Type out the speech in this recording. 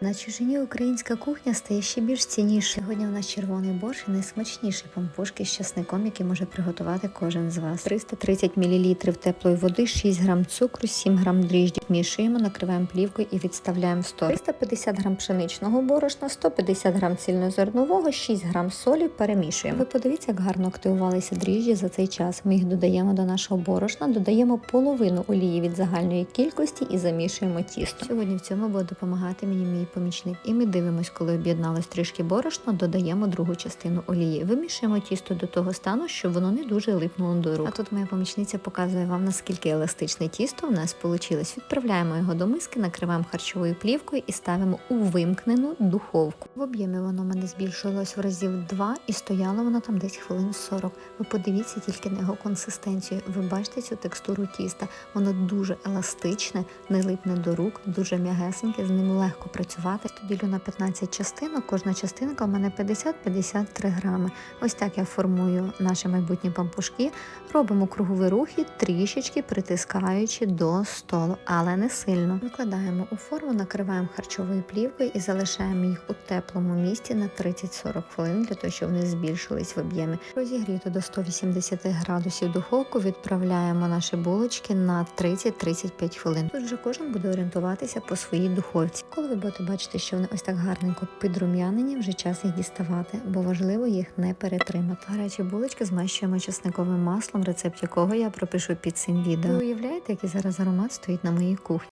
На чужині українська кухня стає ще більш цінніше. Сьогодні у нас червоний борщ і найсмачніші пампушки з часником, які може приготувати кожен з вас. 330 мл теплої води, 6 грам цукру, 7 грам дріжджів. Мішуємо, накриваємо плівкою і відставляємо в сторону. 350 грам пшеничного борошна, 150 грам цільнозернового, 6 грам солі. Перемішуємо. Ви подивіться, як гарно активувалися дріжджі за цей час. Ми їх додаємо до нашого борошна, додаємо половину олії від загальної кількості і замішуємо тісто. Сьогодні в цьому буде допомагати мені мій помічник. І ми дивимось, коли об'єдналось трішки борошно, додаємо другу частину олії. Вимішуємо тісто до того стану, щоб воно не дуже липнуло до рук. А тут моя помічниця показує вам, наскільки еластичне тісто в нас вийшло. Відправляємо його до миски, накриваємо харчовою плівкою і ставимо у вимкнену духовку. В об'ємі воно в мене збільшилось в разів два і стояло воно там десь хвилин 40. Ви подивіться тільки на його консистенцію. Ви бачите цю текстуру тіста. Воно дуже еластичне, не липне до рук, дуже м'ягесеньке, з ним легко працювати. Ділю на 15 частинок. Кожна частинка у мене 50-53 грами. Ось так я формую наші майбутні пампушки. Робимо кругові рухи, трішечки притискаючи до столу, але не сильно. Викладаємо у форму, накриваємо харчовою плівкою і залишаємо їх у теплому місці на 30-40 хвилин для того, щоб вони збільшились в об'ємі. Розігріто до 180 градусів духовку відправляємо наші булочки на 30-35 хвилин. Тут вже кожен буде орієнтуватися по своїй духовці. Коли ви будете бачити, що вони ось так гарненько підрум'янені, вже час їх діставати, бо важливо їх не перетримати. Гарячі булочки змащуємо чесниковим маслом, рецепт якого я пропишу під цим відео. Ви уявляєте, який зараз аромат стоїть на моїй кухні?